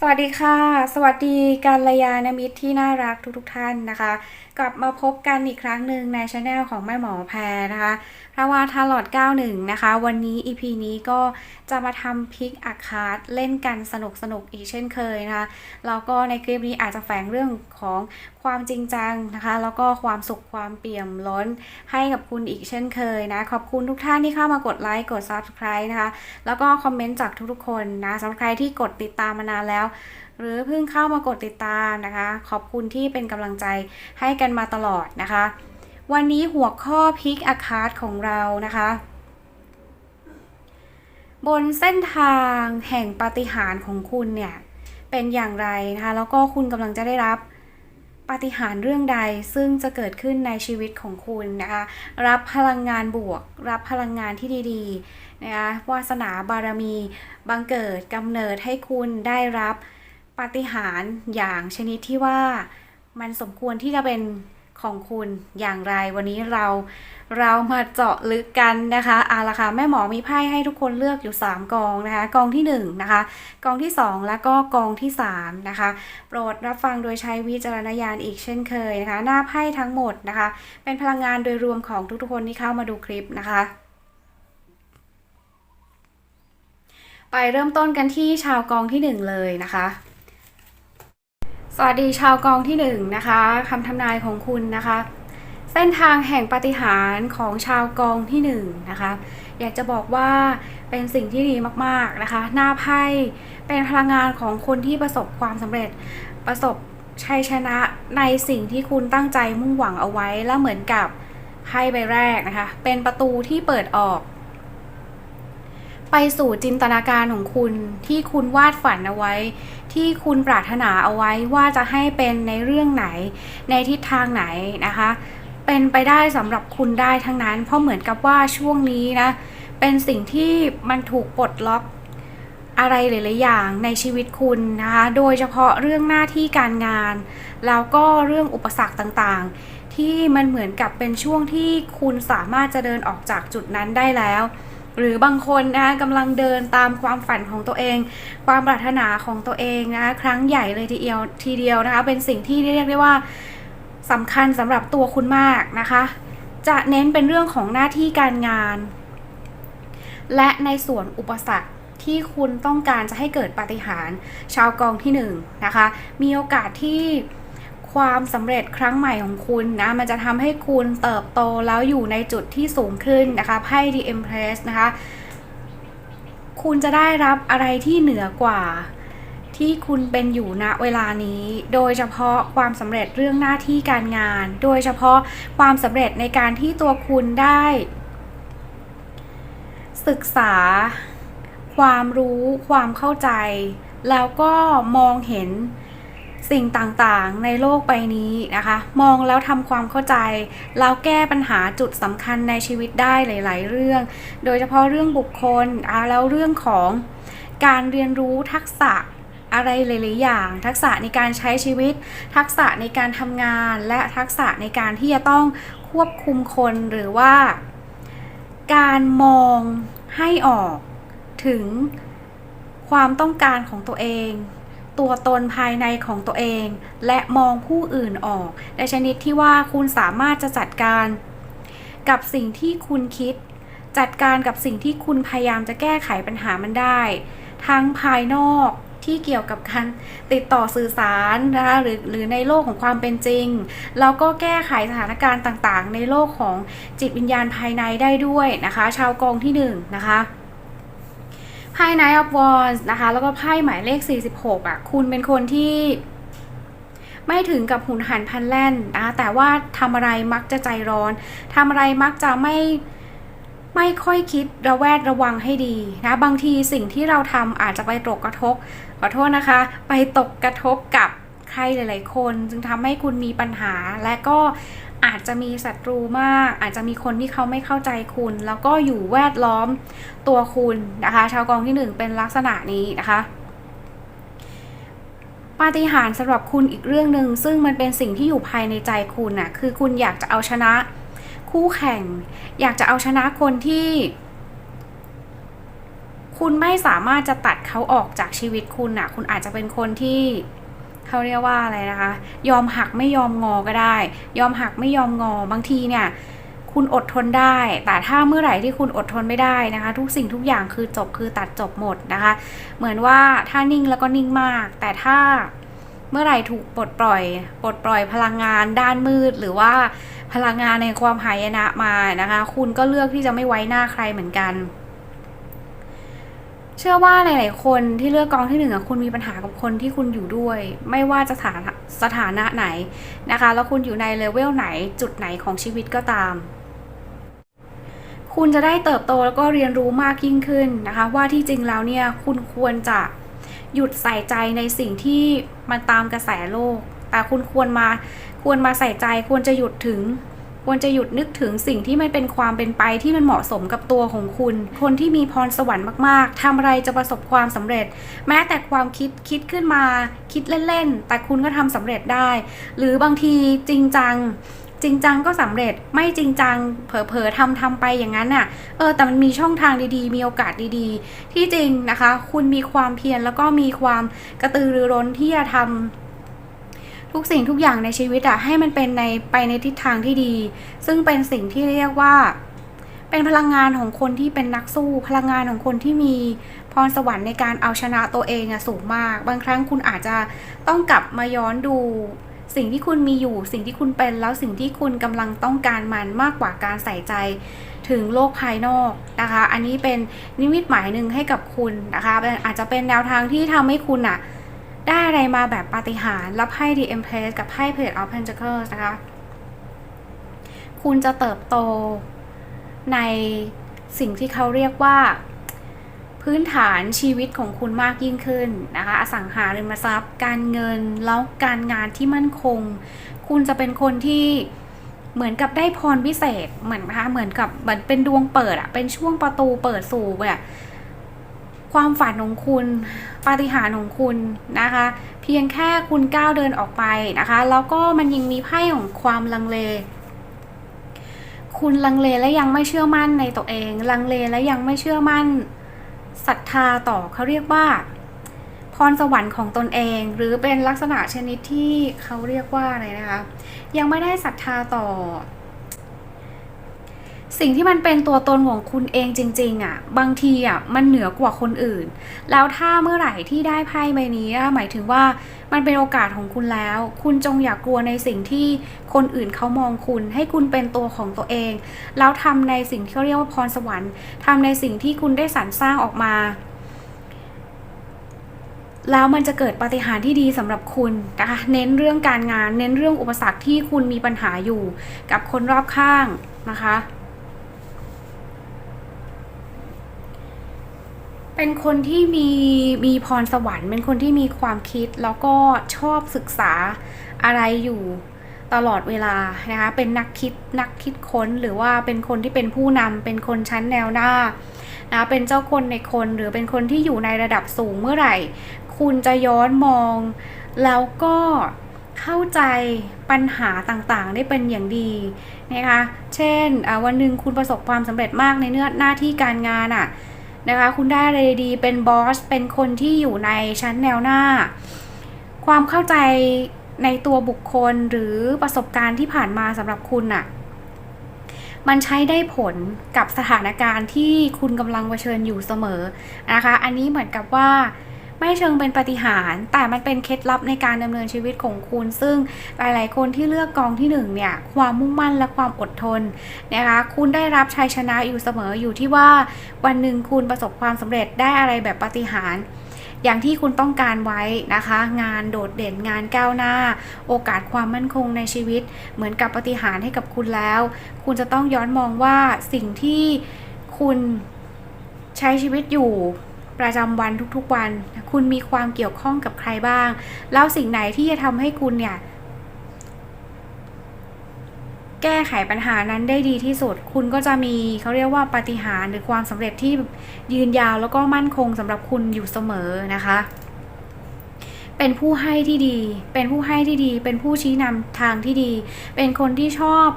สวัสดีค่ะ สวัสดีกัลยาณมิตรที่น่ารักทุกๆทท่านนะคะ กลับมาพบกันอีกครั้งหนึ่งในช anel ของแม่หมอแพรนะคะพระวาทาลอด 91 นะคะ วันนี้ EP นี้ก็จะมาทำพิกอาคาร์ดเล่นกันสนุกสนุกอีกเช่นเคยนะคะ แล้วก็ในคลิปนี้อาจจะแฝงเรื่องของความจริงจังนะคะ แล้วก็ความสุขความเปี่ยมล้นให้กับคุณอีกเช่นเคยนะ ขอบคุณทุกท่านที่เข้ามากดไลค์กด Subscribe นะคะ แล้วก็คอมเมนต์จากทุกๆคนนะสำหรับใครที่กดติดตามมานานแล้วหรือเพิ่งเข้ามากดติดตามนะคะ ขอบคุณที่เป็นกำลังใจให้กันมาตลอดนะคะ วันนี้หัวข้อพิกอาคาร์ดของเรานะคะ บนเส้นทางแห่งปาฏิหาริย์ของคุณเนี่ย เป็นอย่างไรนะคะ แล้วก็คุณกำลังจะได้รับ ปาฏิหาริย์เรื่องใดซึ่งจะเกิดขึ้นในชีวิตของคุณนะคะ รับพลังงานบวก รับพลังงานที่ดีๆนะคะวาสนาบารมีบังเกิดกำเนิดให้คุณได้รับปาฏิหาริย์อย่างชนิดที่ว่ามันสมควรที่จะเป็น ของคุณอย่างไร วันนี้เราเรามาเจาะลึกกันนะคะเอาละค่ะแม่หมอมีไพ่ให้ทุกคนเลือกอยู่ 3 กองนะคะ กองที่1นะคะกองที่ 2 แล้วก็กองที่3นะคะโปรดรับฟังโดยใช้วิจารณญาณอีกเช่นเคยนะคะ หน้าไพ่ทั้งหมดนะคะ เป็นพลังงานโดยรวมของทุกๆคนที่เข้ามาดูคลิปนะคะไปเริ่มต้นกันที่ชาวกองที่ 1 เลยนะคะ สวัสดีชาวกองที่1นนะคะคำทำนายของคุณนะคะ เส้นทางแห่งปาฏิหาริย์ของชาวกองที่1นนะคะ อยากจะบอกว่าเป็นสิ่งที่ดีมากๆนะคะ หน้าไพ่เป็นพลังงานของคนที่ประสบความสำเร็จประสบชัยชนะในสิ่งที่คุณตั้งใจมุ่งหวังเอาไว้แล้วเหมือนกับไพ่ใบแรกนะคะ เป็นประตูที่เปิดออก ไปสู่จินตนาการของคุณที่คุณวาดฝันเอาไว้ ที่คุณปรารถนาเอาไว้ว่าจะให้เป็นในเรื่องไหน ในทิศทางไหนนะคะ เป็นไปได้สำหรับคุณได้ทั้งนั้น เพราะเหมือนกับว่าช่วงนี้นะเป็นสิ่งที่มันถูกปลดล็อกอะไรหลายๆอย่างในชีวิตคุณนะคะ โดยเฉพาะเรื่องหน้าที่การงาน แล้วก็เรื่องอุปสรรคต่างๆ ที่มันเหมือนกับเป็นช่วงที่คุณสามารถจะเดินออกจากจุดนั้นได้แล้ว หรือบางคนนะคะกำลังเดินตามความฝันของตัวเอง ความปรารถนาของตัวเองนะคะครั้งใหญ่เลยทีเดียวทีเดียวนะคะ เป็นสิ่งที่เรียกได้ว่าสำคัญสำหรับตัวคุณมากนะคะ จะเน้นเป็นเรื่องของหน้าที่การงาน และในส่วนอุปสรรคที่คุณต้องการจะให้เกิดปาฏิหาริย์ชาวกองที่หนึ่งนะคะ มีโอกาสที่ ความสำเร็จครั้งใหม่ของคุณนะมันจะทำให้คุณเติบโตแล้วอยู่ในจุดที่สูงขึ้นนะคะไพ่ The Empress นะคะคุณจะได้รับอะไรที่เหนือกว่าที่คุณเป็นอยู่ณเวลานี้ โดยเฉพาะความสำเร็จเรื่องหน้าที่การงาน โดยเฉพาะความสำเร็จในการที่ตัวคุณได้ ศึกษา ความรู้ ความเข้าใจ แล้วก็มองเห็น สิ่งต่างๆ ในโลกใบนี้นะคะ มองแล้วทำความเข้าใจ แล้วแก้ปัญหาจุดสำคัญในชีวิตได้หลาย ๆ เรื่อง โดยเฉพาะเรื่องบุคคลแล้วเรื่องของการเรียนรู้ทักษะอะไรหลายๆอย่าง ทักษะในการใช้ชีวิต ทักษะในการทำงาน และทักษะในการที่จะต้องควบคุมคนหรือว่า การมองให้ออกถึงความต้องการของตัวเอง ตัวตนภายในของตัวเอง และมองผู้อื่นออก ในชนิดที่ว่าคุณสามารถจะจัดการ กับสิ่งที่คุณคิด จัดการกับสิ่งที่คุณพยายามจะแก้ไขปัญหามันได้ ทั้งภายนอกที่เกี่ยวกับการติดต่อสื่อสารนะคะหรือหรือในโลกของความเป็นจริง แล้วก็แก้ไขสถานการณ์ต่างๆ ในโลกของจิตวิญญาณภายในได้ด้วยนะคะ ชาวกองที่1นนะคะ ไพ่ Knight of Wands นะคะ แล้วก็ไพ่หมายเลข 46 อะ คุณเป็นคนที่ไม่ถึงกับหุนหันพันแล่นนะคะแต่ว่าทำอะไรมักจะใจร้อนทำอะไรมักจะไม่ไม่ค่อยคิดระแวดระวังให้ดีนะ บางทีสิ่งที่เราทำอาจจะไปตกกระทบ ขอโทษนะคะ ไปตกกระทบกับใครหลาย ๆ คน จึงทำให้คุณมีปัญหาและก็ อาจจะมีศัตรูมาก อาจจะมีคนที่เขาไม่เข้าใจคุณ แล้วก็อยู่แวดล้อมตัวคุณนะคะ ชาวกองที่หนึ่งเป็นลักษณะนี้นะคะปาฏิหาริย์สำหรับคุณอีกเรื่องหนึ่งซึ่งมันเป็นสิ่งที่อยู่ภายในใจคุณน่ะคือคุณอยากจะเอาชนะ คู่แข่ง อยากจะเอาชนะคนที่ คุณไม่สามารถจะตัดเขาออกจากชีวิตคุณอะคุณอาจจะเป็นคนที่ เขาเรียกว่าอะไรนะคะ ยอมหักไม่ยอมงอก็ได้ ยอมหักไม่ยอมงอบางทีเนี่ยคุณอดทนได้ แต่ถ้าเมื่อไหร่ที่คุณอดทนไม่ได้นะคะ ทุกสิ่งทุกอย่างคือจบคือตัดจบหมดนะคะ เหมือนว่าถ้านิ่งแล้วก็นิ่งมาก แต่ถ้าเมื่อไหร่ถูกปลดปล่อย ปลดปล่อยพลังงานด้านมืด หรือว่าพลังงานในความหายนะมานะคะ คุณก็เลือกที่จะไม่ไว้หน้าใครเหมือนกัน เชื่อว่าหลาย ๆ คนที่เลือกกองที่หนึ่งอะคุณมีปัญหากับคนที่คุณอยู่ด้วย ไม่ว่าจะสถานะสถานะไหนนะคะ แล้วคุณอยู่ในเลเวลไหนจุดไหนของชีวิตก็ตาม คุณจะได้เติบโตแล้วก็เรียนรู้มากยิ่งขึ้นนะคะ ว่าที่จริงแล้วเนี่ยคุณควรจะหยุดใส่ใจในสิ่งที่มันตามกระแสโลก แต่คุณควรมาควรมาใส่ใจควรจะหยุดถึง ควรจะหยุดนึกถึงสิ่งที่มันเป็นความเป็นไปที่มันเหมาะสมกับตัวของคุณ คนที่มีพรสวรรค์มากๆทำอะไรจะประสบความสำเร็จ แม้แต่ความคิดคิดขึ้นมา คิดเล่นๆ แต่คุณก็ทำสำเร็จได้ หรือบางทีจริงจังจริงจังก็สำเร็จไม่จริงจังเผลอๆทำทำไปอย่างนั้นน่ะเออแต่มันมีช่องทางดีๆ มีโอกาสดีๆ ที่จริงนะคะ คุณมีความเพียรแล้วก็มีความกระตือรือร้นที่จะทำ ทุกสิ่งทุกอย่างในชีวิตอะให้มันเป็นในไปในทิศทางที่ดี ซึ่งเป็นสิ่งที่เรียกว่า เป็นพลังงานของคนที่เป็นนักสู้ พลังงานของคนที่มีพรสวรรค์ในการเอาชนะตัวเองอะสูงมาก บางครั้งคุณอาจจะต้องกลับมาย้อนดูสิ่งที่คุณมีอยู่ สิ่งที่คุณเป็นแล้วสิ่งที่คุณกำลังต้องการมันมากกว่าการใส่ใจถึงโลกภายนอกนะคะ อันนี้เป็นนิมิตหมายหนึ่งให้กับคุณนะคะอาจจะเป็นแนวทางที่ทำให้คุณอะ ได้อะไรมาแบบปาฏิหาริย์รับให้ The Empress กับไพ่ Page of Pentacles นะคะ คุณจะเติบโตในสิ่งที่เขาเรียกว่า พื้นฐานชีวิตของคุณมากยิ่งขึ้นนะคะ อสังหาริมทรัพย์ การเงินแล้วการงานที่มั่นคง คุณจะเป็นคนที่เหมือนกับได้พรพิเศษเหมือนนะคะเหมือนกับเหมือนเป็นดวงเปิดอะเป็นช่วงประตูเปิดสู่แบบ ความฝันของคุณปาฏิหาริย์ของคุณนะคะ เพียงแค่คุณก้าวเดินออกไปนะคะ แล้วก็มันยังมีไพ่ของความลังเล คุณลังเลและยังไม่เชื่อมั่นในตัวเอง ลังเลและยังไม่เชื่อมั่นศรัทธาต่อเขาเรียกว่า พรสวรรค์ของตนเอง หรือเป็นลักษณะชนิดที่เขาเรียกว่าอะไรนะคะ ยังไม่ได้ศรัทธาต่อ สิ่งที่มันเป็นตัวตนของคุณเองจริงๆอะ บางทีอะมันเหนือกว่าคนอื่น แล้วถ้าเมื่อไหร่ที่ได้ไพ่ใบนี้หมายถึงว่ามันเป็นโอกาสของคุณแล้ว คุณจงอย่ากกลัวในสิ่งที่คนอื่นเขามองคุณ ให้คุณเป็นตัวของตัวเอง แล้วทำในสิ่งที่เขาเรียกว่าพรสวรรค์ทำในสิ่งที่คุณได้สรรสร้างออกมา แล้วมันจะเกิดปาฏิหาริย์ที่ดีสำหรับคุณนะคะเน้นเรื่องการงาน เน้นเรื่องอุปสรรคที่คุณมีปัญหาอยู่ กับคนรอบข้างนะคะ เป็นคนที่มีมีพรสวรรค์ เป็นคนที่มีความคิดแล้วก็ชอบศึกษาอะไรอยู่ตลอดเวลานะคะ เป็นนักคิดนักคิดค้นหรือว่าเป็นคนที่เป็นผู้นำเป็นคนชั้นแนวหน้านะเป็นเจ้าคนในคนหรือเป็นคนที่อยู่ในระดับสูงเมื่อไหร่ คุณจะย้อนมอง แล้วก็เข้าใจปัญหาต่างๆ ได้เป็นอย่างดีนะคะ เช่นอะวันหนึ่งคุณประสบความสำเร็จมากในเนื้อหน้าที่การงานอะ่ะ นะคะ คุณได้อะไรดีเป็นบอส เป็นคนที่อยู่ในชั้นแนวหน้า ความเข้าใจในตัวบุคคลหรือประสบการณ์ที่ผ่านมาสำหรับคุณน่ะ มันใช้ได้ผลกับสถานการณ์ที่คุณกำลังเผชิญอยู่เสมอนะคะ อันนี้เหมือนกับว่า ไม่เชิงเป็นปฏิหาร แต่มันเป็นเคล็ดลับในการดำเนินชีวิตของคุณ ซึ่งหลาย ๆ คนที่เลือกกองที่หนึ่งเนี่ยความมุ่งมั่นและความอดทนนะคะคุณได้รับชัยชนะอยู่เสมออยู่ที่ว่าวันหนึ่งคุณประสบความสำเร็จได้อะไรแบบปฏิหารอย่างที่คุณต้องการไว้นะคะ งานโดดเด่นงานก้าวหน้า โอกาสความมั่นคงในชีวิต เหมือนกับปฏิหารให้กับคุณแล้ว คุณจะต้องย้อนมองว่าสิ่งที่คุณใช้ชีวิตอยู่ ประจำวันทุกๆวัน คุณมีความเกี่ยวข้องกับใครบ้าง แล้วสิ่งไหนที่จะทำให้คุณเนี่ย แก้ไขปัญหานั้นได้ดีที่สุด คุณก็จะมีเขาเรียกว่าปาฏิหาริย์หรือความสำเร็จที่ยืนยาวแล้วก็มั่นคงสำหรับคุณอยู่เสมอนะคะเป็นผู้ให้ที่ดี เป็นผู้ให้ที่ดี เป็นผู้ชี้นำทางที่ดี เป็นคนที่ชอบ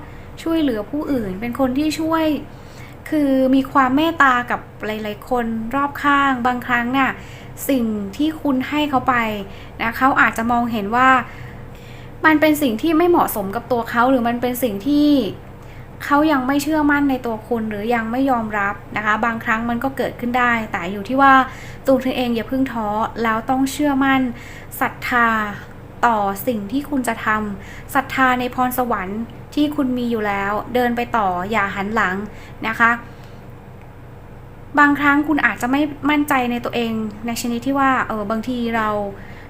ช่วยเหลือผู้อื่น เป็นคนที่ช่วย คือมีความเมตตากับหลาย ๆ คนรอบข้างบางครั้งเนี่ยสิ่งที่คุณให้เขาไปนะเขาอาจจะมองเห็นว่า มันเป็นสิ่งที่ไม่เหมาะสมกับตัวเขาหรือมันเป็นสิ่งที่เขายังไม่เชื่อมั่นในตัวคุณหรือยังไม่ยอมรับนะคะ บางครั้งมันก็เกิดขึ้นได้ แต่อยู่ที่ว่าตัวเธอเองอย่าเพิ่งท้อแล้วต้องเชื่อมั่นศรัทธาต่อสิ่งที่คุณจะทำศรัทธาในพรสวรรค์ ที่คุณมีอยู่แล้ว เดินไปต่ออย่าหันหลังนะคะ บางครั้งคุณอาจจะไม่มั่นใจในตัวเองในชนิดที่ว่าเออบางทีเรา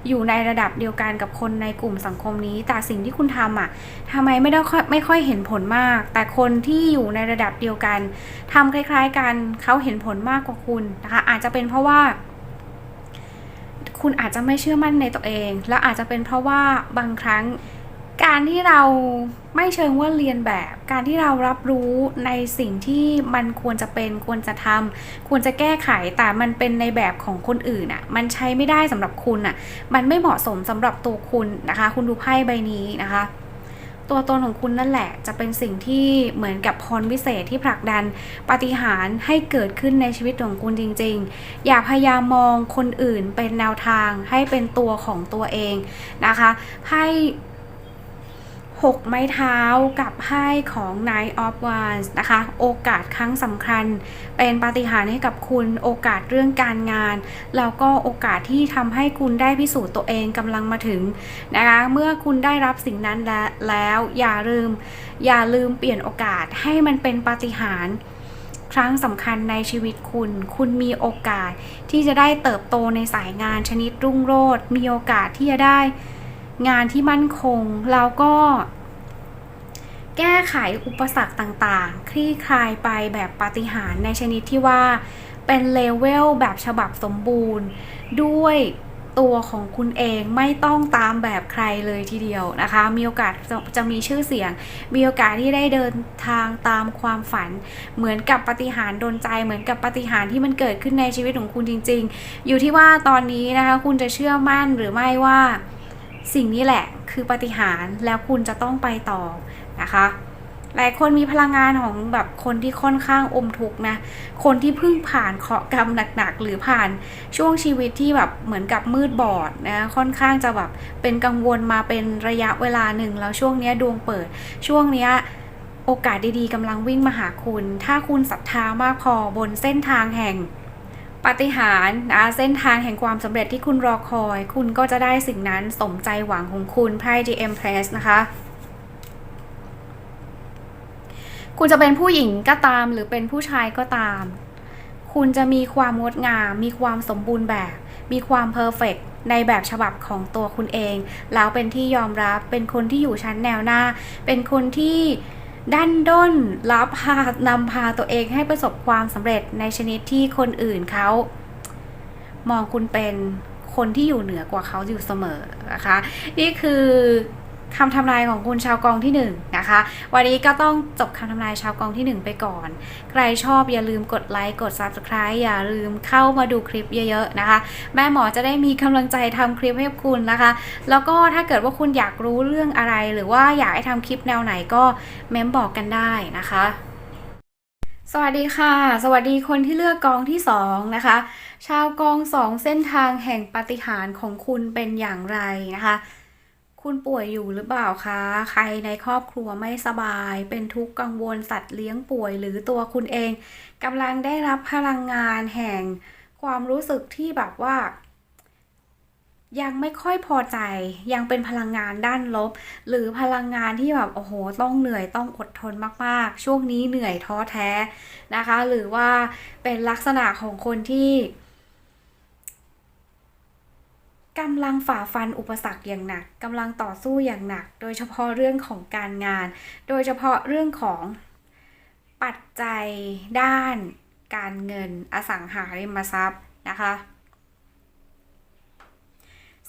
อยู่ในระดับเดียวกันกับคนในกลุ่มสังคมนี้ แต่สิ่งที่คุณทำอะทำไมไม่ได้ค่อยไม่ค่อยเห็นผลมาก แต่คนที่อยู่ในระดับเดียวกันทำคล้าย ๆ กันเขาเห็นผลมากกว่าคุณนะคะ อาจจะเป็นเพราะว่า คุณอาจจะไม่เชื่อมั่นในตัวเอง และอาจจะเป็นเพราะว่าบางครั้ง การที่เราไม่เชิงว่าเรียนแบบ การที่เรารับรู้ในสิ่งที่มันควรจะเป็นควรจะทำควรจะแก้ไขแต่มันเป็นในแบบของคนอื่นอะมันใช้ไม่ได้สำหรับคุณอะมันไม่เหมาะสมสำหรับตัวคุณนะคะ คุณดูไพ่ใบนี้นะคะ ตัวตนของคุณนั่นแหละ จะเป็นสิ่งที่เหมือนกับพรวิเศษที่ผลักดันปฏิหารให้เกิดขึ้นในชีวิตของคุณจริง ๆ อย่าพยายามมองคนอื่นเป็นแนวทางให้เป็นตัวของตัวเองนะคะไพ่ หกไม้เท้ากับไพ่ของ Knight of Wands นะคะ โอกาสครั้งสำคัญ เป็นปาฏิหาริย์ให้กับคุณโอกาสเรื่องการงาน แล้วก็โอกาสที่ทำให้คุณได้พิสูจน์ตัวเองกำลังมาถึงนะคะ เมื่อคุณได้รับสิ่งนั้นแล้วแล้วอย่าลืม อย่าลืมเปลี่ยนโอกาสให้มันเป็นปาฏิหาริย์ครั้งสำคัญในชีวิตคุณ คุณมีโอกาสที่จะได้เติบโตในสายงานชนิดรุ่งโรจน์มีโอกาสที่จะได้ งานที่มั่นคง แล้วก็ แก้ไขอุปสรรคต่างๆ คลี่คลายไปแบบปาฏิหาริย์ในชนิดที่ว่าเป็นเลเวลแบบฉบับสมบูรณ์ ด้วยตัวของคุณเองไม่ต้องตามแบบใครเลยทีเดียวนะคะ มีโอกาสจะจะมีชื่อเสียง มีโอกาสที่ได้เดินทางตามความฝัน เหมือนกับปฏิหารโดนใจ เหมือนกับปฏิหารที่มันเกิดขึ้นในชีวิตของคุณจริง ๆ อยู่ที่ว่าตอนนี้นะคะคุณจะเชื่อมั่นหรือไม่ว่า สิ่งนี้แหละคือปฏิหารแล้วคุณจะต้องไปต่อนะคะ หลายคนมีพลังงานของแบบคนที่ค่อนข้างอมทุกนะ คนที่เพิ่งผ่านเคราะห์กรรมหนักๆ หรือผ่านช่วงชีวิตที่แบบเหมือนกับมืดบอดนะ ค่อนข้างจะแบบเป็นกังวลมาเป็นระยะเวลาหนึ่ง แล้วช่วงนี้ดวงเปิด ช่วงนี้โอกาสดีๆกำลังวิ่งมาหาคุณ ถ้าคุณศรัทธามากพอบนเส้นทางแห่ง ปาฏิหาริย์นะเส้นทางแห่งความสำเร็จที่คุณรอคอย คุณก็จะได้สิ่งนั้นสมใจหวังของคุณไพ่ The Empress นะคะคุณจะเป็นผู้หญิงก็ตามหรือเป็นผู้ชายก็ตาม คุณจะมีความงดงาม มีความสมบูรณ์แบบ มีความเพอร์เฟกในแบบฉบับของตัวคุณเอง แล้วเป็นที่ยอมรับ เป็นคนที่อยู่ชั้นแนวหน้า เป็นคนที่ ดันด้นรับพานำพาตัวเองให้ประสบความสำเร็จในชนิดที่คนอื่นเขามองคุณเป็นคนที่อยู่เหนือกว่าเขาอยู่เสมอนะคะ นี่คือ คำทำนายของคุณชาวกองที่หนึ่งนะคะ วันนี้ก็ต้องจบคำทำนายชาวกองที่หนึ่งไปก่อน ใครชอบอย่าลืมกดไลค์กด Subscribe อย่าลืมเข้ามาดูคลิปเยอะๆนะคะ แม่หมอจะได้มีกำลังใจทำคลิปให้คุณนะคะ แล้วก็ถ้าเกิดว่าคุณอยากรู้เรื่องอะไร หรือว่าอยากให้ทำคลิปแนวไหนก็เม้มบอกกันได้นะคะสวัสดีค่ะ สวัสดีคนที่เลือกกองที่สองนะคะ ชาวกองสองเส้นทางแห่งปาฏิหาริย์ของคุณเป็นอย่างไรนะคะ คุณป่วยอยู่หรือเปล่าคะ ใครในครอบครัวไม่สบาย เป็นทุกข์กังวลสัตว์เลี้ยงป่วยหรือตัวคุณเองกำลังได้รับพลังงานแห่งความรู้สึกที่แบบว่า ยังไม่ค่อยพอใจ ยังเป็นพลังงานด้านลบ หรือพลังงานที่แบบโอ้โห ต้องเหนื่อยต้องอดทนมากๆ ช่วงนี้เหนื่อยท้อแท้นะคะ หรือว่าเป็นลักษณะของคนที่ กำลังฝ่าฟันอุปสรรคอย่างหนักกำลังต่อสู้อย่างหนัก โดยเฉพาะเรื่องของการงาน โดยเฉพาะเรื่องของปัจจัยด้าน การเงินอสังหาริมทรัพย์นะคะ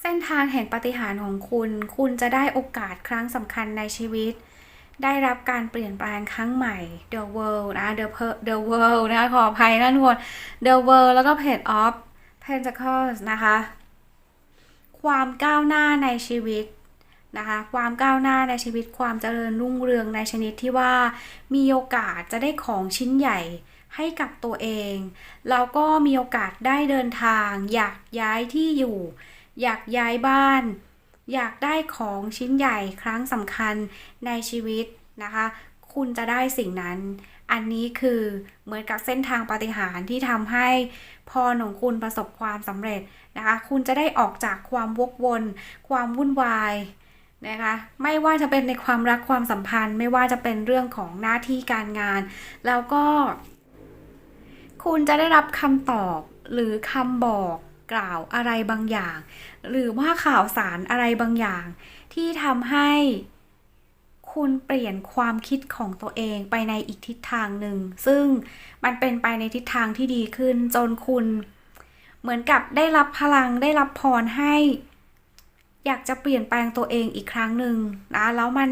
เส้นทางแห่งปาฏิหาริย์ของคุณ คุณจะได้โอกาสครั้งสำคัญในชีวิต ได้รับการเปลี่ยนแปลงครั้งใหม่ The World นะ The The World นะขออภัยนะทุกคน The World แล้วก็ Page of Pentacles นะคะ ความก้าวหน้าในชีวิตนะคะความก้าวหน้าในชีวิตความเจริญรุ่งเรืองในชนิดที่ว่า มีโอกาสจะได้ของชิ้นใหญ่ให้กับตัวเอง แล้วก็มีโอกาสได้เดินทาง อยากย้ายที่อยู่ อยากย้ายบ้าน อยากได้ของชิ้นใหญ่ครั้งสำคัญในชีวิตนะคะ คุณจะได้สิ่งนั้น อันนี้คือเหมือนกับเส้นทางปาฏิหาริย์ที่ทำให้พรของคุณประสบความสำเร็จนะคะ คุณจะได้ออกจากความวกวน ความวุ่นวายนะคะ ไม่ว่าจะเป็นในความรักความสัมพันธ์ ไม่ว่าจะเป็นเรื่องของหน้าที่การงาน แล้วก็ คุณจะได้รับคำตอบหรือคำบอกกล่าวอะไรบางอย่าง หรือว่าข่าวสารอะไรบางอย่าง ที่ทำให้ คุณเปลี่ยนความคิดของตัวเองไปในอีกทิศทางหนึ่ง ซึ่งมันเป็นไปในทิศทางที่ดีขึ้น จนคุณเหมือนกับได้รับพลังได้รับพรให้ อยากจะเปลี่ยนแปลงตัวเองอีกครั้งหนึ่งนะแล้วมัน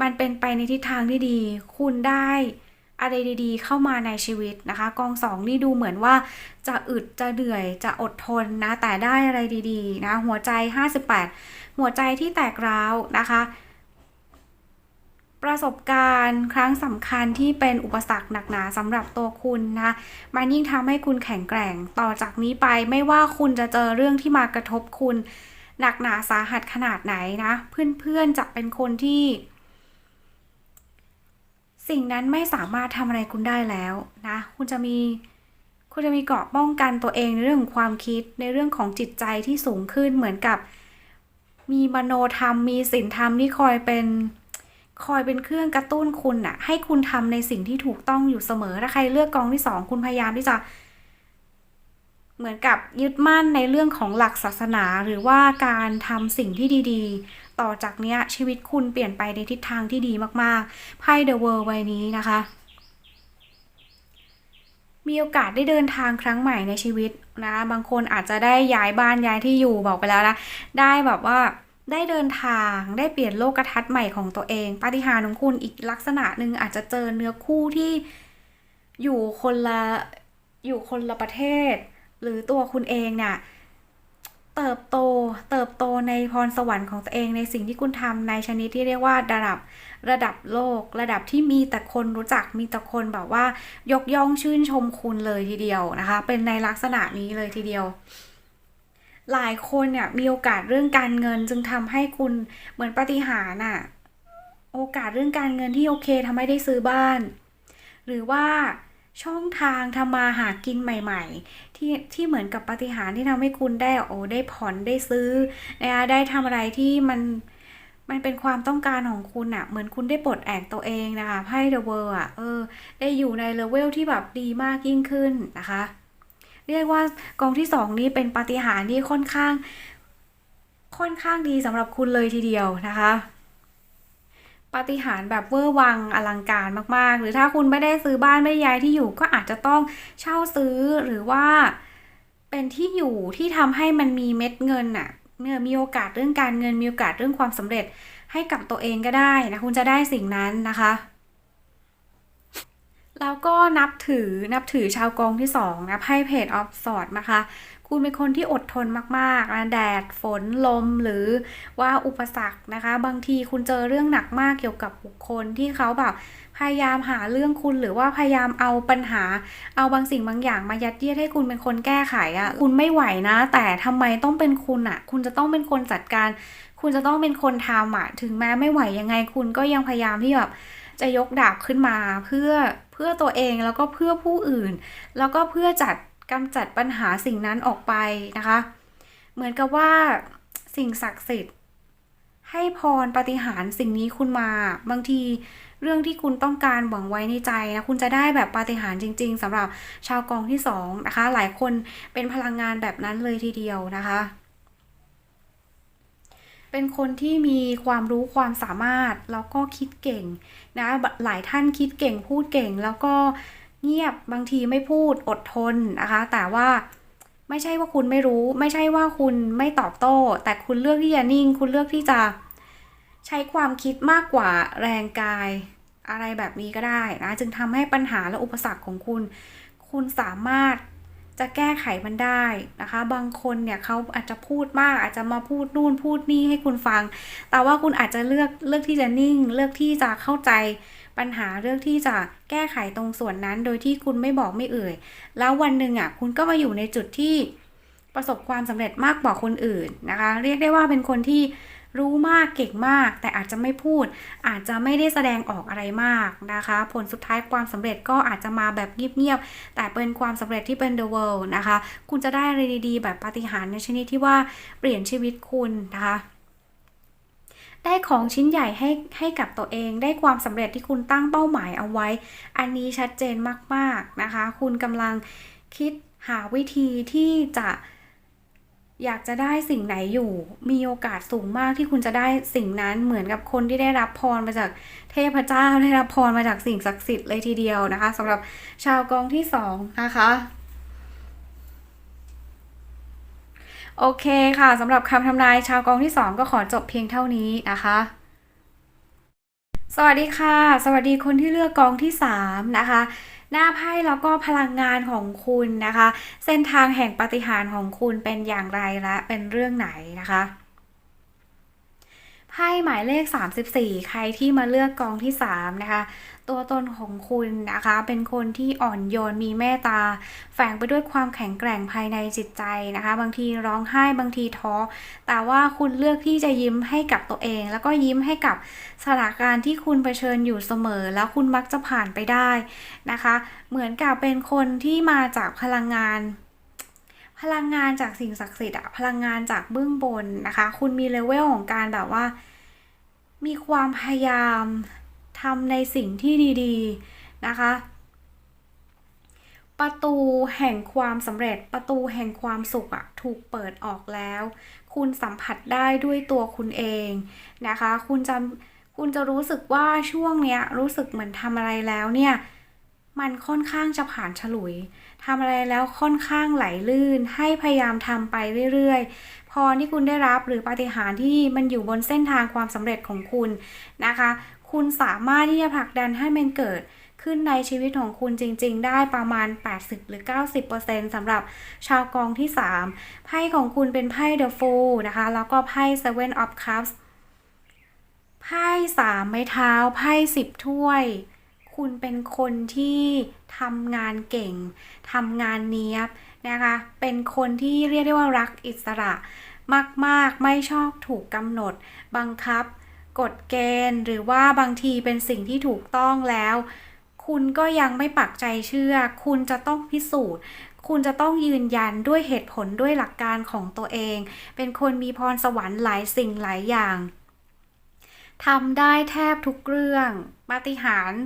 มันเป็นไปในทิศทางที่ดี คุณได้อะไรดีๆ เข้ามาในชีวิตนะคะ กองสองนี่ดูเหมือนว่าจะอึดจะเหนื่อยจะอดทนนะ แต่ได้อะไรดีๆ นะ หัวใจ 58 หัวใจที่แตกร้าวนะคะ ประสบการณ์ครั้งสำคัญที่เป็นอุปสรรคหนักหนาสำหรับตัวคุณนะคะมันยิ่งทำให้คุณแข็งแกร่งต่อจากนี้ไปไม่ว่าคุณจะเจอเรื่องที่มากระทบคุณ หนักหนาสาหัสขนาดไหนนะ เพื่อนๆจะเป็นคนที่ สิ่งนั้นไม่สามารถทำอะไรคุณได้แล้วนะ คุณจะมี คุณจะมีเกราะป้องกันตัวเองในเรื่องของความคิดในเรื่องของจิตใจที่สูงขึ้นเหมือนกับ มีมโนธรรม มีศีลธรรมที่คอยเป็น คอยเป็นเครื่องกระตุ้นคุณน่ะ ให้คุณทำในสิ่งที่ถูกต้องอยู่เสมอ ถ้าใครเลือกกองที่สองคุณพยายามที่จะ เหมือนกับยึดมั่นในเรื่องของหลักศาสนาหรือว่าการทำสิ่งที่ดี ๆ ต่อจากเนี้ยชีวิตคุณเปลี่ยนไปในทิศทางที่ดีมากๆไพ่เดอะเวิร์ใบนี้นะคะ มีโอกาสได้เดินทางครั้งใหม่ในชีวิตนะ บางคนอาจจะได้ย้ายบ้านย้ายที่อยู่บอกไปแล้วนะ ได้แบบว่า ได้เดินทางได้เปลี่ยนโลกทัศน์ใหม่ของตัวเองปาฏิหาริย์ของคุณอีกลักษณะหนึ่งอาจจะเจอเนื้อคู่ที่อยู่คนละอยู่คนละประเทศ หรือตัวคุณเองเนี่ยเติบโตเติบโตในพรสวรรค์ของตัวเองในสิ่งที่คุณทำในชนิดที่เรียกว่าระดับระดับโลก ระดับที่มีแต่คนรู้จักมีแต่คนแบบว่ายกย่องชื่นชมคุณเลยทีเดียวนะคะ เป็นในลักษณะนี้เลยทีเดียว หลายคนเนี่ยมีโอกาสเรื่องการเงินจึงทำให้คุณเหมือนปฏิหารน่ะโอกาสเรื่องการเงินที่โอเคทำให้ได้ซื้อบ้าน หรือว่าช่องทางทำมาหากินใหม่ ๆ ที่ที่เหมือนกับปฏิหารที่ทำให้คุณได้โอ้ได้ผ่อนได้ซื้อนะคะได้ทำอะไรที่มันมันเป็นความต้องการของคุณอะเหมือนคุณได้ปลดแอกตัวเองนะคะไพ่เดอะเวิร์อะเออ ได้อยู่ในเลเวลที่แบบดีมากยิ่งขึ้นนะคะ เรียกว่ากองที่สองนี้เป็นปาฏิหาริย์ที่ค่อนข้าง ค่อนข้างดีสำหรับคุณเลยทีเดียวนะคะปาฏิหาริย์แบบเวอร์วังอลังการมาก ๆ หรือถ้าคุณไม่ได้ซื้อบ้านไม่ได้ย้ายที่อยู่ก็อาจจะต้องเช่าซื้อหรือว่าเป็นที่อยู่ที่ทำให้มันมีเม็ดเงินน่ะเนี่ยมีโอกาสเรื่องการเงินมีโอกาสเรื่องความสำเร็จให้กับตัวเองก็ได้นะคุณจะได้สิ่งนั้นนะคะ แล้วก็นับถือนับถือชาวกองที่สองนะไพ่เพจออฟสอดนะคะ คุณเป็นคนที่อดทนมากๆนะแดดฝนลมหรือว่าอุปสรรคนะคะ บางทีคุณเจอเรื่องหนักมากเกี่ยวกับบุคคลที่เขาแบบพยายามหาเรื่องคุณหรือว่าพยายามเอาปัญหา เอาบางสิ่งบางอย่างมายัดเยียดให้คุณเป็นคนแก้ไขอะ่ะคุณไม่ไหวนะ แต่ทำไมต้องเป็นคุณอะ่ะ คุณจะต้องเป็นคนจัดการ คุณจะต้องเป็นคนทำอะถึงแม้ไม่ไหวยังไงคุณก็ยังพยายามที่แบบ จะยกดาบขึ้นมาเพื่อเพื่อตัวเองแล้วก็เพื่อผู้อื่น แล้วก็เพื่อจัดกำจัดปัญหาสิ่งนั้นออกไปนะคะ เหมือนกับว่าสิ่งศักดิ์สิทธิ์ ให้พรปฏิหารสิ่งนี้คุณมา บางทีเรื่องที่คุณต้องการหวังไว้ในใจนะคุณจะได้แบบปาฏิหารย์จริง ๆสำหรับชาวกองที่สองนะคะ หลายคนเป็นพลังงานแบบนั้นเลยทีเดียวนะคะ เป็นคนที่มีความรู้ความสามารถ แล้วก็คิดเก่งนะ หลายท่านคิดเก่งพูดเก่ง แล้วก็เงียบบางทีไม่พูดอดทนนะคะ แต่ว่าไม่ใช่ว่าคุณไม่รู้ ไม่ใช่ว่าคุณไม่ตอบโต้ แต่คุณเลือกที่จะนิ่ง คุณเลือกที่จะใช้ความคิดมากกว่าแรงกายอะไรแบบนี้ก็ได้นะ จึงทำให้ปัญหาและอุปสรรคของคุณ คุณสามารถ จะแก้ไขมันได้นะคะ บางคนเนี่ยเขาอาจจะพูดมาก อาจจะมาพูดนู่นพูดนี่ให้คุณฟัง แต่ว่าคุณอาจจะเลือกเลือกที่จะนิ่ง เลือกที่จะเข้าใจปัญหาเลือกที่จะแก้ไขตรงส่วนนั้น โดยที่คุณไม่บอกไม่เอ่ย แล้ววันหนึ่งอะคุณก็มาอยู่ในจุดที่ประสบความสำเร็จมากกว่าคนอื่นนะคะ เรียกได้ว่าเป็นคนที่ รู้มากเก่งมาก แต่อาจจะไม่พูด อาจจะไม่ได้แสดงออกอะไรมากนะคะ ผลสุดท้ายความสำเร็จก็อาจจะมาแบบเงียบๆแต่เป็นความสำเร็จที่เป็น the world นะคะ คุณจะได้อะไรดีๆ แบบปาฏิหาริย์ในชนิดที่ว่าเปลี่ยนชีวิตคุณนะคะได้ของชิ้นใหญ่ให้ให้กับตัวเอง ได้ความสำเร็จที่คุณตั้งเป้าหมายเอาไว้ อันนี้ชัดเจนมาก ๆ นะคะ คุณกำลังคิดหาวิธีที่จะ อยากจะได้สิ่งไหนอยู่ มีโอกาสสูงมากที่คุณจะได้สิ่งนั้นเหมือนกับคนที่ได้รับพรมาจากเทพเจ้าได้รับพรมาจากสิ่งศักดิ์สิทธิ์เลยทีเดียวนะคะสำหรับชาวกองที่สองนะคะโอเคค่ะสำหรับคำทำนายชาวกองที่ 2 ก็ขอจบเพียงเท่านี้นะคะ สวัสดีค่ะ สวัสดีคนที่เลือกกองที่ 3 นะคะ หน้าไพ่แล้วก็พลังงานของคุณนะคะ เส้นทางแห่งปาฏิหารย์ของคุณเป็นอย่างไรและเป็นเรื่องไหนนะคะไพ่หมายเลข 34 ใครที่มาเลือกกองที่ 3 นะคะ ตัวตนของคุณนะคะ เป็นคนที่อ่อนโยนมีเมตตา แฝงไปด้วยความแข็งแกร่งภายในจิตใจนะคะ บางทีร้องไห้บางทีท้อ แต่ว่าคุณเลือกที่จะยิ้มให้กับตัวเอง แล้วก็ยิ้มให้กับสถานการณ์ที่คุณเผชิญอยู่เสมอ แล้วคุณมักจะผ่านไปได้นะคะ เหมือนกับเป็นคนที่มาจากพลังงานพลังงานจากสิ่งศักดิ์สิทธิ์อะพลังงานจากเบื้องบนนะคะ คุณมีเลเวลของการแบบว่า มีความพยายาม ทำในสิ่งที่ดีๆนะคะ ประตูแห่งความสำเร็จประตูแห่งความสุขอะถูกเปิดออกแล้ว คุณสัมผัสได้ด้วยตัวคุณเองนะคะ คุณจะคุณจะรู้สึกว่าช่วงเนี้ยรู้สึกเหมือนทำอะไรแล้วเนี่ยมันค่อนข้างจะผ่านฉลุยทำอะไรแล้วค่อนข้างไหลลื่น ให้พยายามทำไปเรื่อยๆ พรที่คุณได้รับหรือปาฏิหาริย์ที่มันอยู่บนเส้นทางความสำเร็จของคุณนะคะ คุณสามารถที่จะผลักดันให้มันเกิดขึ้นในชีวิตของคุณจริง ๆ ได้ประมาณ 80 หรือ 90%สำหรับชาวกองที่ 3 ไพ่ของคุณเป็นไพ่ The Fool นะคะ แล้วก็ไพ่ Seven of Cups ไพ่สามไม้เท้า ไพ่สิบถ้วย คุณเป็นคนที่ทำงานเก่งทำงานเนี้ยบนะคะ เป็นคนที่เรียกได้ว่ารักอิสระมาก ๆ ไม่ชอบถูกกำหนด บังคับ กฎเกณฑ์ หรือว่าบางทีเป็นสิ่งที่ถูกต้องแล้ว คุณก็ยังไม่ปักใจเชื่อ คุณจะต้องพิสูจน์ คุณจะต้องยืนยันด้วยเหตุผลด้วยหลักการของตัวเอง เป็นคนมีพรสวรรค์หลายสิ่งหลายอย่างทำได้แทบทุกเรื่องปาฏิหาริย์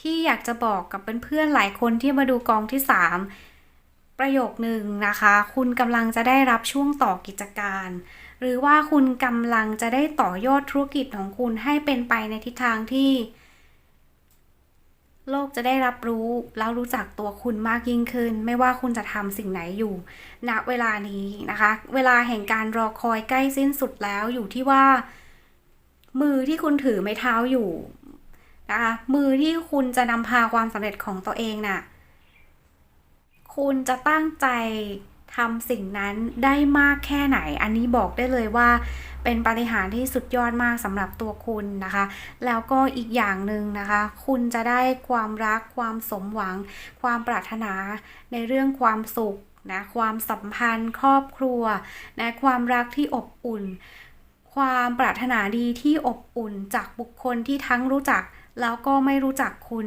ที่อยากจะบอกกับเพื่อนๆหลายคนที่มาดูกองที่ 3 ประโยคหนึ่งนะคะ คุณกำลังจะได้รับช่วงต่อกิจการ หรือว่าคุณกำลังจะได้ต่อยอดธุรกิจของคุณให้เป็นไปในทิศทางที่ โลกจะได้รับรู้แล้วรู้จักตัวคุณมากยิ่งขึ้น ไม่ว่าคุณจะทำสิ่งไหนอยู่ณเวลานี้นะคะ เวลาแห่งการรอคอยใกล้สิ้นสุดแล้วอยู่ที่ว่า มือที่คุณถือไม้เท้าอยู่นะคะมือที่คุณจะนำพาความสำเร็จของตัวเองน่ะคุณจะตั้งใจ ทำสิ่งนั้นได้มากแค่ไหน อันนี้บอกได้เลยว่า เป็นปาฏิหาริย์ที่สุดยอดมากสำหรับตัวคุณนะคะ แล้วก็อีกอย่างหนึ่งนะคะ คุณจะได้ความรักความสมหวัง ความปรารถนาในเรื่องความสุขนะความสัมพันธ์ ครอบครัวนะความรักที่อบอุ่น ความปรารถนาดีที่อบอุ่นจากบุคคลที่ทั้งรู้จัก แล้วก็ไม่รู้จักคุณ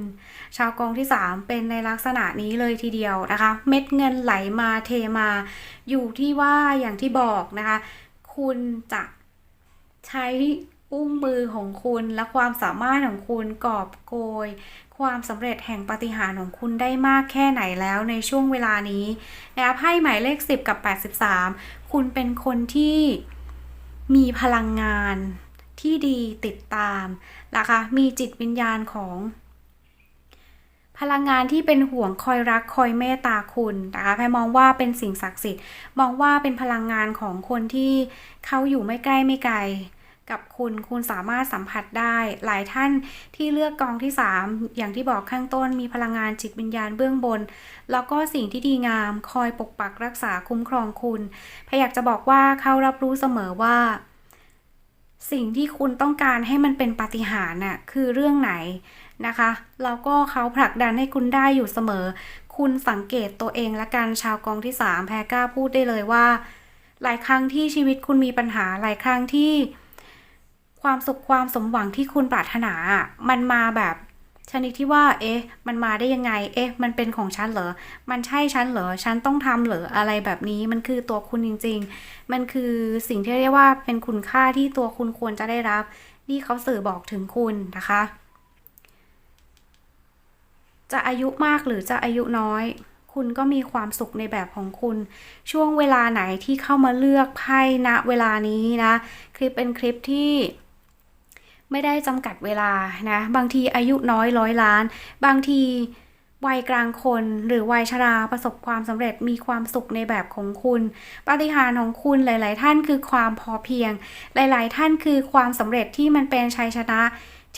ชาวกองที่ 3 เป็นในลักษณะนี้เลยทีเดียวนะคะ เม็ดเงินไหลมาเทมา อยู่ที่ว่าอย่างที่บอกนะคะ คุณจะใช้อุ้งมือของคุณและความสามารถของคุณกอบโกย ความสำเร็จแห่งปาฏิหาริย์ของคุณได้มากแค่ไหนแล้วในช่วงเวลานี้นะคะไพ่หมายเลข 10 กับ 83 คุณเป็นคนที่มีพลังงาน ที่ดีติดตามนะคะมีจิตวิญญาณของ พลังงานที่เป็นห่วงคอยรักคอยเมตตาคุณนะคะแพรมองว่าเป็นสิ่งศักดิ์สิทธิ์ มองว่าเป็นพลังงานของคนที่เขาอยู่ไม่ใกล้ไม่ไกลกับคุณคุณสามารถสัมผัสได้ หลายท่านที่เลือกกองที่ 3 อย่างที่บอกข้างต้นมีพลังงานจิตวิญญาณเบื้องบน แล้วก็สิ่งที่ดีงาม คอยปกปักรักษาคุ้มครองคุณพยากจะบอกว่าเขารับรู้เสมอว่า สิ่งที่คุณต้องการให้มันเป็นปาฏิหาริย์น่ะคือเรื่องไหนนะคะแล้วก็เขาผลักดันให้คุณได้อยู่เสมอ คุณสังเกตตัวเองและกันชาวกองที่ 3 แพรกล้าพูดได้เลยว่า หลายครั้งที่ชีวิตคุณมีปัญหาหลายครั้งที่ความสุขความสมหวังที่คุณปรารถนาอะมันมาแบบ ชนิดที่ว่า เอ๊ะ มันมาได้ยังไง เอ๊ะ มันเป็นของฉันเหรอ มันใช่ฉันเหรอ ฉันต้องทำเหรอ อะไรแบบนี้ มันคือตัวคุณจริง ๆ มันคือสิ่งที่เรียกว่าเป็นคุณค่าที่ตัวคุณควรจะได้รับ นี่เขาสื่อบอกถึงคุณนะคะ จะอายุมากหรือจะอายุน้อย คุณก็มีความสุขในแบบของคุณ ช่วงเวลาไหนที่เข้ามาเลือกไพ่ณเวลานี้นะ คลิปเป็นคลิปที่ ไม่ได้จำกัดเวลานะบางทีอายุน้อยร้อยล้าน บางทีวัยกลางคนหรือวัยชราประสบความสำเร็จมีความสุขในแบบของคุณ ปฏิหารของคุณหลาย ๆ ท่านคือความพอเพียง หลาย ๆ ท่านคือความสำเร็จที่มันเป็นชัยชนะ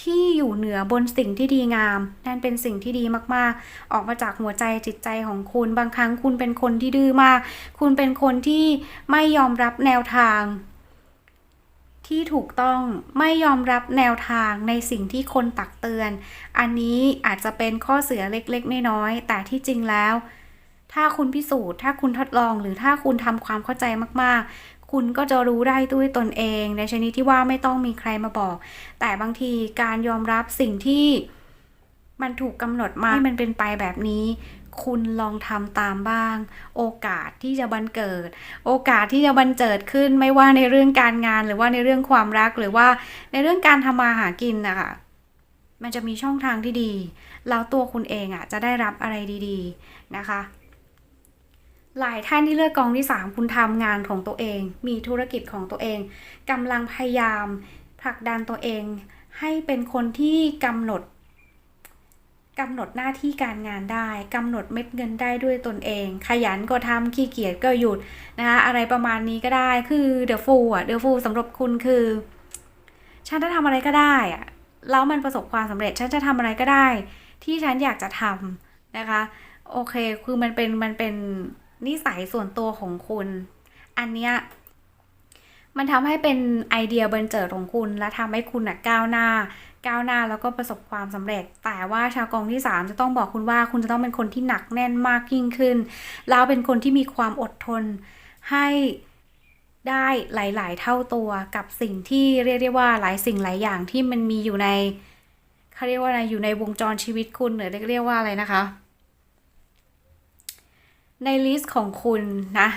ที่อยู่เหนือบนสิ่งที่ดีงาม นั่นเป็นสิ่งที่ดีมากๆ ออกมาจากหัวใจจิตใจของคุณ บางครั้งคุณเป็นคนที่ดื้อมาก คุณเป็นคนที่ไม่ยอมรับแนวทาง ที่ถูกต้องไม่ยอมรับแนวทางในสิ่งที่คนตักเตือน อันนี้อาจจะเป็นข้อเสียเล็กๆ น้อยๆ แต่ที่จริงแล้ว ถ้าคุณพิสูจน์ ถ้าคุณทดลอง หรือถ้าคุณทำความเข้าใจมากๆ คุณก็จะรู้ได้ด้วยตนเอง ในชนิดที่ว่าไม่ต้องมีใครมาบอก แต่บางทีการยอมรับสิ่งที่มันถูกกำหนดมาให้มันเป็นไปแบบนี้ คุณลองทำตามบ้าง โอกาสที่จะบันเกิด โอกาสที่จะบันเจิดขึ้นไม่ว่าในเรื่องการงานหรือว่าในเรื่องความรักหรือว่าในเรื่องการทำมาหากินนะคะมันจะมีช่องทางที่ดี แล้วตัวคุณเองอะจะได้รับอะไรดีๆนะคะหลายท่านที่เลือกกองที่ 3 คุณทำงานของตัวเอง มีธุรกิจของตัวเองกำลังพยายามผลักดันตัวเอง ให้เป็นคนที่กำหนด กำหนดหน้าที่การงานได้กำหนดเม็ดเงินได้ด้วยตนเอง ขยันก็ทำขี้เกียจก็หยุดนะคะอะไรประมาณนี้ก็ได้คือเดอะฟูอะเดอะฟูสำหรับคุณคือ ฉันจะทำอะไรก็ได้อะแล้วมันประสบความสำเร็จฉันจะทำอะไรก็ได้ ที่ฉันอยากจะทำนะคะ โอเคคือมันเป็นมันเป็นนิสัยส่วนตัวของคุณ อันเนี้ยมันทำให้เป็นไอเดียบันเจิดของคุณและทำให้คุณนะก้าวหน้า ก้าวหน้าแล้วก็ประสบความสำเร็จ แต่ว่าชาวกองที่ 3 จะต้องบอกคุณว่าคุณจะต้องเป็นคนที่หนักแน่นมากยิ่งขึ้น แล้วเป็นคนที่มีความอดทนให้ได้หลาย ๆ เท่าตัวกับสิ่งที่เรียกได้ว่าหลายสิ่งหลายอย่างที่มันมีอยู่ในเขาเรียกว่าอะไรอยู่ในวงจรชีวิตคุณหรือเรียกว่าอะไรนะคะ ในลิสต์ของคุณนะ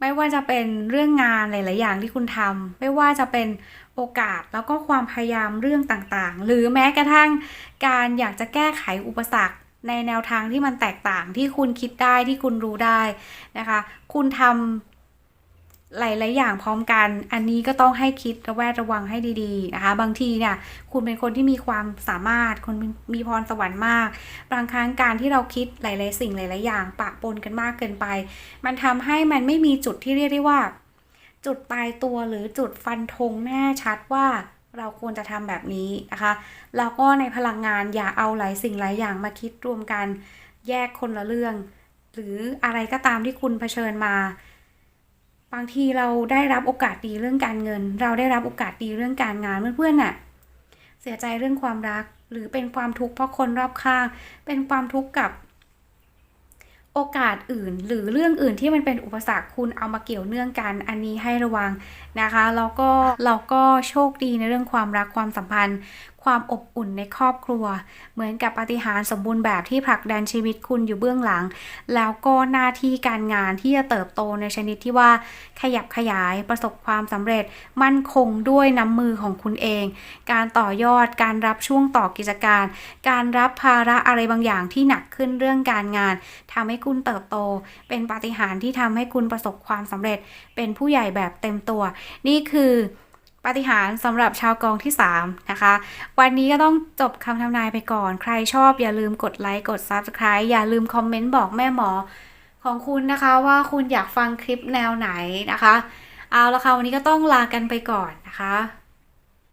ไม่ว่าจะเป็นเรื่องงานหลาย ๆ อย่างที่คุณทำไม่ว่าจะเป็นโอกาสแล้วก็ความพยายามเรื่องต่าง ๆ หรือแม้กระทั่งการอยากจะแก้ไขอุปสรรคในแนวทางที่มันแตกต่างที่คุณคิดได้ที่คุณรู้ได้นะคะ คุณทำ หลาย ๆ อย่างพร้อมกัน อันนี้ก็ต้องให้คิดระแวดระวังให้ดีๆนะคะ บางทีเนี่ย คุณเป็นคนที่มีความสามารถ คนมีพรสวรรค์มาก บางครั้งการที่เราคิดหลาย ๆ สิ่งหลาย ๆ อย่างปะปนกันมากเกินไป มันทำให้มันไม่มีจุดที่เรียกได้ว่า จุดตายตัวหรือจุดฟันธงแน่ชัดว่าเราควรจะทำแบบนี้นะคะ แล้วก็ในพลังงานอย่าเอาหลายสิ่งหลายอย่างมาคิดรวมกัน แยกคนละเรื่อง หรืออะไรก็ตามที่คุณเผชิญมา บางทีเราได้รับโอกาสดีเรื่องการเงิน เราได้รับโอกาสดีเรื่องการงานเพื่อนๆน่ะ เสียใจเรื่องความรัก หรือเป็นความทุกข์เพราะคนรอบข้าง เป็นความทุกข์กับโอกาสอื่นหรือเรื่องอื่นที่มันเป็นอุปสรรคคุณเอามาเกี่ยวเนื่องกันอันนี้ให้ระวังนะคะแล้วก็เราก็โชคดีในเรื่องความรักความสัมพันธ์ความอบอุ่นในครอบครัว เหมือนกับปฏิหารสมบูรณ์แบบที่ผลักดันชีวิตคุณอยู่เบื้องหลัง แล้วก็หน้าที่การงานที่จะเติบโตในชนิดที่ว่า ขยับขยายประสบความสำเร็จ มั่นคงด้วยน้ำมือของคุณเอง การต่อยอดการรับช่วงต่อกิจการ การรับภาระอะไรบางอย่างที่หนักขึ้นเรื่องการงานทำให้คุณเติบโต เป็นปฏิหารที่ทำให้คุณประสบความสำเร็จ เป็นผู้ใหญ่แบบเต็มตัว นี่คือ ปฏิหารสำหรับชาวกองที่ 3 นะคะ วันนี้ก็ต้องจบคำทำนายไปก่อน ใครชอบอย่าลืมกดไลค์ กด Subscribe อย่าลืมคอมเมนต์บอกแม่หมอของคุณนะคะว่าคุณอยากฟังคลิปแนวไหนนะคะ เอาละค่ะ วันนี้ก็ต้องลากันไปก่อนนะคะ